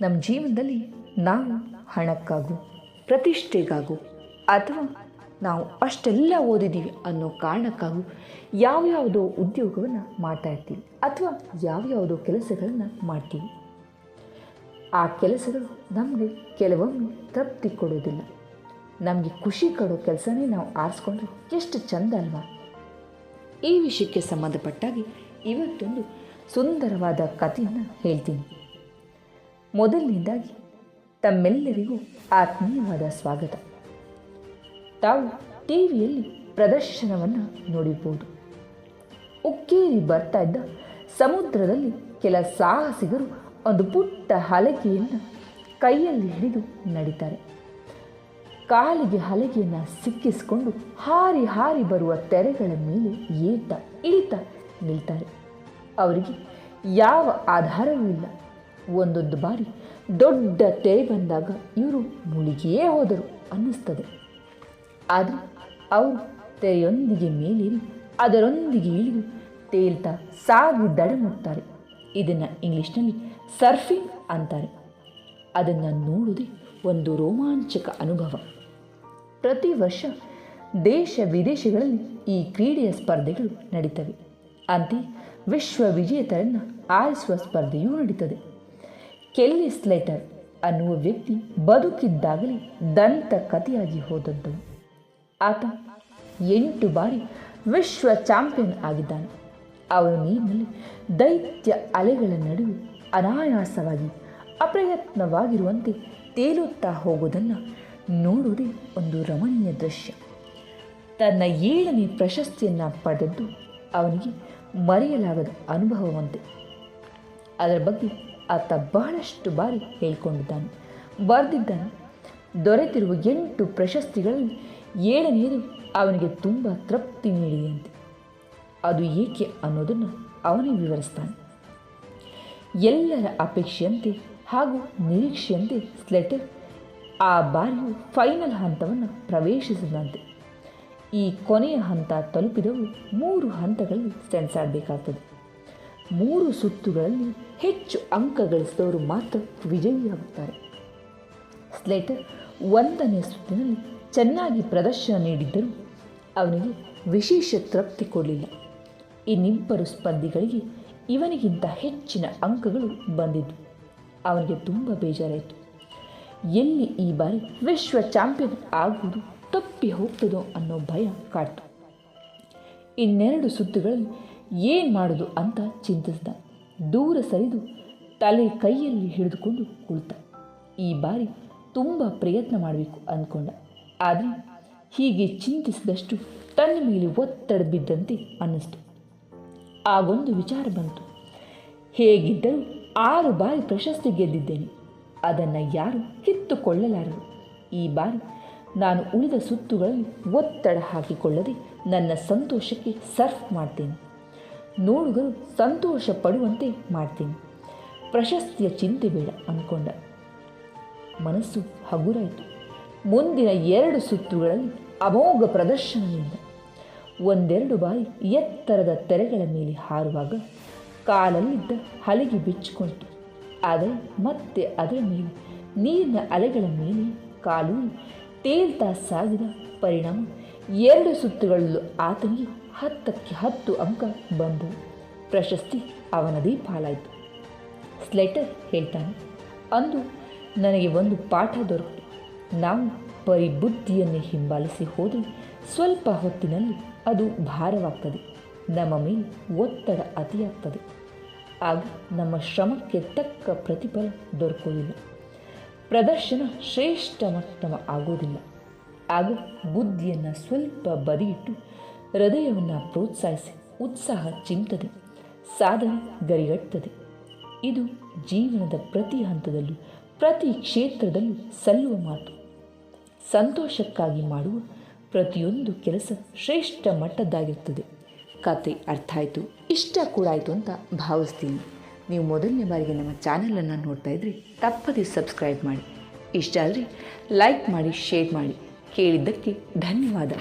ನಮ್ಮ ಜೀವನದಲ್ಲಿ ನಾವು ಹಣಕ್ಕಾಗೂ, ಪ್ರತಿಷ್ಠೆಗಾಗೂ ಅಥವಾ ನಾವು ಅಷ್ಟೆಲ್ಲ ಓದಿದ್ದೀವಿ ಅನ್ನೋ ಕಾರಣಕ್ಕಾಗೂ ಯಾವ್ಯಾವುದೋ ಉದ್ಯೋಗವನ್ನು ಮಾಡ್ತಾಯಿರ್ತೀವಿ ಅಥವಾ ಯಾವ್ಯಾವುದೋ ಕೆಲಸಗಳನ್ನು ಮಾಡ್ತೀವಿ. ಆ ಕೆಲಸಗಳು ನಮಗೆ ಕೆಲವೊಮ್ಮೆ ತೃಪ್ತಿ ಕೊಡೋದಿಲ್ಲ ನಮಗೆ ಖುಷಿ ಕೊಡೋ ಕೆಲಸನೇ ನಾವು ಆರಿಸ್ಕೊಂಡ್ರೆ ಎಷ್ಟು ಚಂದ ಅಲ್ವಾ? ಈ ವಿಷಯಕ್ಕೆ ಸಂಬಂಧಪಟ್ಟಾಗಿ ಇವತ್ತೊಂದು ಸುಂದರವಾದ ಕಥೆಯನ್ನು ಹೇಳ್ತೀನಿ. ಮೊದಲನೇದಾಗಿ ತಮ್ಮೆಲ್ಲರಿಗೂ ಆತ್ಮೀಯವಾದ ಸ್ವಾಗತ. ತಾವು ಟಿ ವಿಯಲ್ಲಿ ಪ್ರದರ್ಶನವನ್ನು ನೋಡಿರ್ಬೋದು. ಉಕ್ಕೇರಿ ಬರ್ತಾ ಇದ್ದ ಸಮುದ್ರದಲ್ಲಿ ಕೆಲ ಸಾಹಸಿಗರು ಒಂದು ಪುಟ್ಟ ಹಲಗೆಯನ್ನು ಕೈಯಲ್ಲಿ ಹಿಡಿದು ನಡೀತಾರೆ. ಕಾಲಿಗೆ ಹಲಗೆಯನ್ನು ಸಿಕ್ಕಿಸಿಕೊಂಡು ಹಾರಿ ಹಾರಿ ಬರುವ ತೆರೆಗಳ ಮೇಲೆ ಏತ ಇಳಿತ ನಿಲ್ತಾರೆ. ಅವರಿಗೆ ಯಾವ ಆಧಾರವೂ ಇಲ್ಲ. ಒಂದೊಂದು ಬಾರಿ ದೊಡ್ಡ ತೆರೆ ಬಂದಾಗ ಇವರು ಮುಳುಗಿಯೇ ಹೋದರು ಅನ್ನಿಸ್ತದೆ. ಆದರೆ ಅವರು ತೆರೆಯೊಂದಿಗೆ ಮೇಲೇರಿ, ಅದರೊಂದಿಗೆ ಇಳಿದು ತೇಲ್ತಾ ಸಾಗಿ ದಡ ಮುಟ್ತಾರೆ ಇದನ್ನು ಇಂಗ್ಲೀಷ್ನಲ್ಲಿ ಸರ್ಫಿಂಗ್ ಅಂತಾರೆ. ಅದನ್ನು ನೋಡುವುದೇ ಒಂದು ರೋಮಾಂಚಕ ಅನುಭವ. ಪ್ರತಿ ವರ್ಷ ದೇಶ ವಿದೇಶಗಳಲ್ಲಿ ಈ ಕ್ರೀಡೆಯ ಸ್ಪರ್ಧೆಗಳು ನಡೀತವೆ. ಅಂತೆ ವಿಶ್ವ ವಿಜೇತರನ್ನು ಆರಿಸುವ ಸ್ಪರ್ಧೆಯೂ ನಡೀತದೆ. ಕೆಲ್ಲಿ ಸ್ಲೇಟರ್ ಅನ್ನುವ ವ್ಯಕ್ತಿ ಬದುಕಿದ್ದಾಗಲೇ ದಂತ ಕಥೆಯಾಗಿ ಹೋದದ್ದು. ಆತ ಎಂಟು ಬಾರಿ ವಿಶ್ವ ಚಾಂಪಿಯನ್ ಆಗಿದ್ದಾನೆ. ಅವನ ನೀರಿನಲ್ಲಿ ದೈತ್ಯ ಅಲೆಗಳ ನಡುವೆ ಅನಾಯಾಸವಾಗಿ, ಅಪ್ರಯತ್ನವಾಗಿರುವಂತೆ ತೇಲುತ್ತಾ ಹೋಗುವುದನ್ನು ನೋಡುವುದೇ ಒಂದು ರಮಣೀಯ ದೃಶ್ಯ. ತನ್ನ ಏಳನೇ ಪ್ರಶಸ್ತಿಯನ್ನು ಪಡೆದದ್ದು ಅವನಿಗೆ ಮರೆಯಲಾಗದ ಅನುಭವವಂತೆ. ಅದರ ಬಗ್ಗೆ ಆತ ಬಹಳಷ್ಟು ಬಾರಿ ಹೇಳಿಕೊಂಡಿದ್ದಾನೆ. ಬರೆದಿದ್ದಾನೆ. ದೊರೆತಿರುವ ಎಂಟು ಪ್ರಶಸ್ತಿಗಳಲ್ಲಿ ಏಳನೆಯದು ಅವನಿಗೆ ತುಂಬ ತೃಪ್ತಿ ನೀಡಿದೆಯಂತೆ ಅದು ಏಕೆ ಅನ್ನೋದನ್ನು ಅವನೇ ವಿವರಿಸ್ತಾನೆ. ಎಲ್ಲರ ಅಪೇಕ್ಷೆಯಂತೆ ಹಾಗೂ ನಿರೀಕ್ಷೆಯಂತೆ ಸ್ಲೆಟರ್ ಆ ಬಾರಿಯು ಫೈನಲ್ ಹಂತವನ್ನು ಪ್ರವೇಶಿಸಿದಂತೆ. ಈ ಕೊನೆಯ ಹಂತ ತಲುಪಿದವು ಮೂರು ಹಂತಗಳಲ್ಲಿ ಸೆಣಸಾಡಬೇಕಾಗ್ತದೆ ಮೂರು ಸುತ್ತುಗಳಲ್ಲಿ ಹೆಚ್ಚು ಅಂಕ ಗಳಿಸಿದವರು ಮಾತ್ರ ವಿಜಯಿಯಾಗುತ್ತಾರೆ. ಸ್ಲೇಟರ್ ಒಂದನೇ ಸುತ್ತಿನಲ್ಲಿ ಚೆನ್ನಾಗಿ ಪ್ರದರ್ಶನ ನೀಡಿದ್ದರೂ ಅವನಿಗೆ ವಿಶೇಷ ತೃಪ್ತಿ ಕೊಡಲಿಲ್ಲ. ಇನ್ನಿಬ್ಬರು ಸ್ಪರ್ಧಿಗಳಿಗೆ ಇವನಿಗಿಂತ ಹೆಚ್ಚಿನ ಅಂಕಗಳು ಬಂದಿದ್ದು ಅವನಿಗೆ ತುಂಬ ಬೇಜಾರಾಯಿತು. ಎಲ್ಲಿ ಈ ಬಾರಿ ವಿಶ್ವ ಚಾಂಪಿಯನ್ ಆಗುವುದು ತಪ್ಪಿ ಹೋಗ್ತದೋ ಅನ್ನೋ ಭಯ ಕಾಡ್ತು. ಇನ್ನೆರಡು ಸುತ್ತುಗಳಲ್ಲಿ ಏನು ಮಾಡೋದು ಅಂತ ಚಿಂತಿಸ್ದ. ದೂರ ಸರಿದು ತಲೆ ಕೈಯಲ್ಲಿ ಹಿಡಿದುಕೊಂಡು ಕುಳಿತ. ಈ ಬಾರಿ ತುಂಬ ಪ್ರಯತ್ನ ಮಾಡಬೇಕು ಅಂದ್ಕೊಂಡ ಆದರೆ ಹೀಗೆ ಚಿಂತಿಸಿದಷ್ಟು ತನ್ನ ಮೇಲೆ ಒತ್ತಡ ಬಿದ್ದಂತೆ ಅನ್ನಿಸ್ತು. ಆಗೊಂದು ವಿಚಾರ ಬಂತು. ಹೇಗಿದ್ದರೂ ಆರು ಬಾರಿ ಪ್ರಶಸ್ತಿ ಗೆದ್ದಿದ್ದೇನೆ. ಅದನ್ನು ಯಾರು ಕಿತ್ತುಕೊಳ್ಳಲಾರರು. ಈ ಬಾರಿ ನಾನು ಉಳಿದ ಸುತ್ತುಗಳಲ್ಲಿ ಒತ್ತಡ ಹಾಕಿಕೊಳ್ಳದೆ ನನ್ನ ಸಂತೋಷಕ್ಕೆ ಸರ್ಫ್ ಮಾಡ್ತೇನೆ. ನೋಡುಗರು ಸಂತೋಷ ಪಡುವಂತೆ ಮಾಡ್ತೀನಿ. ಪ್ರಶಸ್ತಿಯ ಚಿಂತೆ ಬೇಡ ಅಂದ್ಕೊಂಡ ಮನಸ್ಸು ಹಗುರಾಯಿತು. ಮುಂದಿನ ಎರಡು ಸುತ್ತುಗಳಲ್ಲಿ ಅಮೋಘ ಪ್ರದರ್ಶನದಿಂದ ಒಂದೆರಡು ಬಾರಿ ಎತ್ತರದ ತೆರೆಗಳ ಮೇಲೆ ಹಾರುವಾಗ ಕಾಲಲ್ಲಿದ್ದ ಹಲಿಗೆ ಬಿಚ್ಚಿಕೊಂಡಿತು. ಆದರೆ ಮತ್ತೆ ಅದರ ಮೇಲೆ ನೀರಿನ ಅಲೆಗಳ ಮೇಲೆ ಕಾಲು ತೇಲ್ತಾ ಸಾಗಿದ ಪರಿಣಾಮ ಎರಡು ಸುತ್ತುಗಳಲ್ಲೂ ಆತನಿಗೆ ಹತ್ತಕ್ಕೆ ಹತ್ತು ಅಂಕ ಬಂದು ಪ್ರಶಸ್ತಿ ಅವನದೇ ಪಾಲಾಯಿತು ಸ್ಲೆಟರ್ ಹೇಳ್ತಾನೆ, ಅಂದು ನನಗೆ ಒಂದು ಪಾಠ ದೊರಕಿತು. ನಾವು ಬರೀ ಬುದ್ಧಿಯನ್ನೇ ಹಿಂಬಾಲಿಸಿ ಹೋದರೆ ಸ್ವಲ್ಪ ಹೊತ್ತಿನಲ್ಲಿ ಅದು ಭಾರವಾಗ್ತದೆ. ನಮ್ಮ ಮೇಲೆ ಒತ್ತಡ ಅತಿಯಾಗ್ತದೆ. ಆಗ ನಮ್ಮ ಶ್ರಮಕ್ಕೆ ತಕ್ಕ ಪ್ರತಿಫಲ ದೊರಕೋದಿಲ್ಲ ಪ್ರದರ್ಶನ ಶ್ರೇಷ್ಠ ಮಟ್ಟಮ ಆಗೋದಿಲ್ಲ ಆಗ ಬುದ್ಧಿಯನ್ನು ಸ್ವಲ್ಪ ಬದಿಯಿಟ್ಟು ಹೃದಯವನ್ನು ಪ್ರೋತ್ಸಾಹಿಸಿ, ಉತ್ಸಾಹ ಚಿಮ್ತದೆ, ಸಾಧನೆ ಗರಿಗಟ್ಟುತ್ತದೆ ಇದು ಜೀವನದ ಪ್ರತಿ ಹಂತದಲ್ಲೂ, ಪ್ರತಿ ಕ್ಷೇತ್ರದಲ್ಲೂ ಸಲ್ಲುವ ಮಾತು. ಸಂತೋಷಕ್ಕಾಗಿ ಮಾಡುವ ಪ್ರತಿಯೊಂದು ಕೆಲಸ ಶ್ರೇಷ್ಠ ಮಟ್ಟದ್ದಾಗಿರ್ತದೆ. ಕತೆ ಅರ್ಥ ಆಯಿತು, ಇಷ್ಟ ಕೂಡ ಆಯಿತು ಅಂತ ಭಾವಿಸ್ತೀನಿ. ನೀವು ಮೊದಲನೇ ಬಾರಿಗೆ ನಮ್ಮ ಚಾನಲನ್ನು ನೋಡ್ತಾ ಇದ್ದರೆ ತಪ್ಪದೆ ಸಬ್ಸ್ಕ್ರೈಬ್ ಮಾಡಿ. ಇಷ್ಟ ಆದರೆ ಲೈಕ್ ಮಾಡಿ, ಶೇರ್ ಮಾಡಿ. ಕೇಳಿದ್ದಕ್ಕೆ ಧನ್ಯವಾದ.